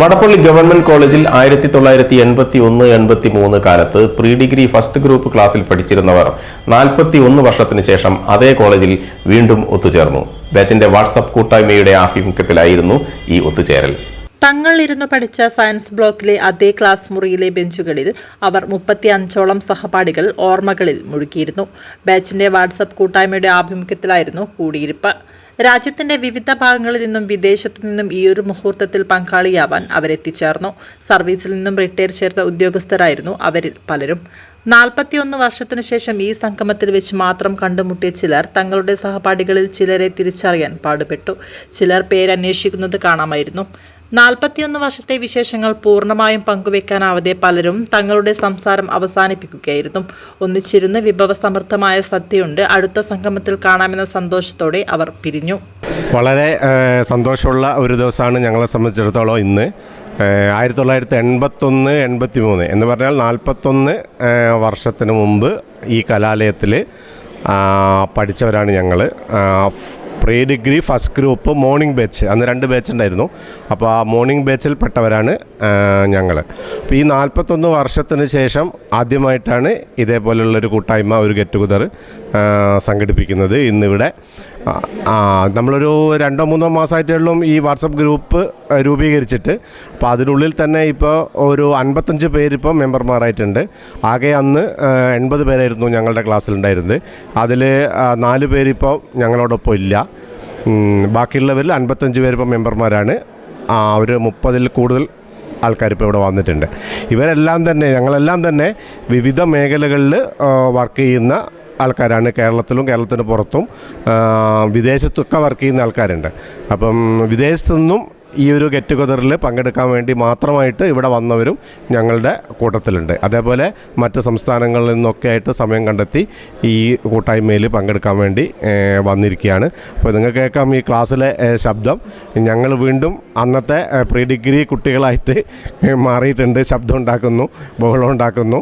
Madappally government കോളേജിൽ ആയിരത്തി തൊള്ളായിരത്തി എൺപത്തി ഒന്ന് എൺപത്തി മൂന്ന് കാലത്ത് പ്രീ ഡിഗ്രി ഫസ്റ്റ് ഗ്രൂപ്പ് ക്ലാസ്സിൽ പഠിച്ചിരുന്നവർ നാൽപ്പത്തി ഒന്ന് വർഷത്തിന് ശേഷം അതേ കോളേജിൽ വീണ്ടും ഒത്തുചേർന്നു. ബാച്ചിന്റെ വാട്സപ്പ് കൂട്ടായ്മയുടെ ആഭിമുഖ്യത്തിലായിരുന്നു ഈ ഒത്തുചേരൽ. തങ്ങൾ ഇരുന്ന് പഠിച്ച സയൻസ് ബ്ലോക്കിലെ അതേ ക്ലാസ് മുറിയിലെ ബെഞ്ചുകളിൽ അവർ മുപ്പത്തി അഞ്ചോളം സഹപാഠികൾ ഓർമ്മകളിൽ മുഴുകിയിരുന്നു. ബാച്ചിന്റെ വാട്സപ്പ് കൂട്ടായ്മയുടെ ആഭിമുഖ്യത്തിലായിരുന്നു കൂടിയിരിപ്പ്. രാജ്യത്തിന്റെ വിവിധ ഭാഗങ്ങളിൽ നിന്നും വിദേശത്തു നിന്നും ഈ ഒരു മുഹൂർത്തത്തിൽ പങ്കാളിയാവാൻ അവരെത്തിച്ചേർന്നു. സർവീസിൽ നിന്നും റിട്ടയർ ചേർത്ത ഉദ്യോഗസ്ഥരായിരുന്നു അവരിൽ പലരും. നാൽപ്പത്തിയൊന്ന് വർഷത്തിനു ശേഷം ഈ സംഗമത്തിൽ വെച്ച് മാത്രം കണ്ടുമുട്ടിയ ചിലർ തങ്ങളുടെ സഹപാഠികളിൽ ചിലരെ തിരിച്ചറിയാൻ പാടുപെട്ടു. ചിലർ പേരന്വേഷിക്കുന്നത് കാണാമായിരുന്നു. നാൽപ്പത്തിയൊന്ന് വർഷത്തെ വിശേഷങ്ങൾ പൂർണമായും പങ്കുവെക്കാനാവാതെ പലരും തങ്ങളുടെ സംസാരം അവസാനിപ്പിക്കുകയായിരുന്നു. ഒന്നിച്ചിരുന്ന് വിഭവസമൃദ്ധമായ സദ്യയുണ്ട്. അടുത്ത സംഗമത്തിൽ കാണാമെന്ന സന്തോഷത്തോടെ അവർ പിരിഞ്ഞു. വളരെ സന്തോഷമുള്ള ഒരു ദിവസമാണ് ഞങ്ങളെ സംബന്ധിച്ചിടത്തോളം ഇന്ന്. ആയിരത്തി തൊള്ളായിരത്തി എൺപത്തൊന്ന് എൺപത്തി മൂന്ന് എന്ന് പറഞ്ഞാൽ നാൽപ്പത്തൊന്ന് വർഷത്തിന് മുമ്പ് ഈ കലാലയത്തിൽ പഠിച്ചവരാണ് ഞങ്ങൾ pre degree first group morning batch. അന്ന് രണ്ട് ബാച്ച് ഉണ്ടായിരുന്നു. അപ്പോൾ ആ മോർണിംഗ് ബാച്ചിൽ പെട്ടവരാണ് ഞങ്ങൾ അപ്പോൾ ഈ നാൽപ്പത്തൊന്ന് വർഷത്തിന് ശേഷം ആദ്യമായിട്ടാണ് ഇതേപോലുള്ളൊരു കൂട്ടായ്മ ഒരു ഗെറ്റ് ടുഗദർ സംഘടിപ്പിക്കുന്നത് ഇന്നിവിടെ. ആ, നമ്മളൊരു രണ്ടോ മൂന്നോ മാസമായിട്ടുള്ളും ഈ വാട്സപ്പ് ഗ്രൂപ്പ് രൂപീകരിച്ചിട്ട് അപ്പോൾ അതിനുള്ളിൽ തന്നെ ഇപ്പോൾ ഒരു അൻപത്തഞ്ച് പേരിപ്പോൾ മെമ്പർമാരായിട്ടുണ്ട്. ആകെ അന്ന് എൺപത് പേരായിരുന്നു ഞങ്ങളുടെ ക്ലാസ്സിലുണ്ടായിരുന്നത്. അതിൽ നാല് പേരിപ്പോൾ ഞങ്ങളോടൊപ്പം ഇല്ല. ബാക്കിയുള്ളവരിൽ അൻപത്തഞ്ച് പേരിപ്പോൾ മെമ്പർമാരാണ്. ആ, ഒരു മുപ്പതിൽ കൂടുതൽ ആൾക്കാർ ഇപ്പോൾ ഇവിടെ വന്നിട്ടുണ്ട്. ഇവരെല്ലാം തന്നെ ഞങ്ങളെല്ലാം തന്നെ വിവിധ മേഖലകളിൽ വർക്ക് ചെയ്യുന്ന ആൾക്കാരാണ്. കേരളത്തിലും കേരളത്തിന് പുറത്തും വിദേശത്തൊക്കെ വർക്ക് ചെയ്യുന്ന ആൾക്കാരുണ്ട്. അപ്പം വിദേശത്തു നിന്നും ഈ ഒരു ഗെറ്റ് ടുഗദറിൽ പങ്കെടുക്കാൻ വേണ്ടി മാത്രമായിട്ട് ഇവിടെ വന്നവരും ഞങ്ങളുടെ കൂട്ടത്തിലുണ്ട്. അതേപോലെ മറ്റ് സംസ്ഥാനങ്ങളിൽ നിന്നൊക്കെ ആയിട്ട് സമയം കണ്ടെത്തി ഈ കൂട്ടായ്മയിൽ പങ്കെടുക്കാൻ വേണ്ടി വന്നിരിക്കുകയാണ്. അപ്പോൾ നിങ്ങൾക്ക് കേൾക്കാം ഈ ക്ലാസ്സിലെ ശബ്ദം. ഞങ്ങൾ വീണ്ടും അന്നത്തെ പ്രീ ഡിഗ്രി കുട്ടികളായിട്ട് മാറിയിട്ടുണ്ട്. ശബ്ദം ഉണ്ടാക്കുന്നു ബഹളം ഉണ്ടാക്കുന്നു.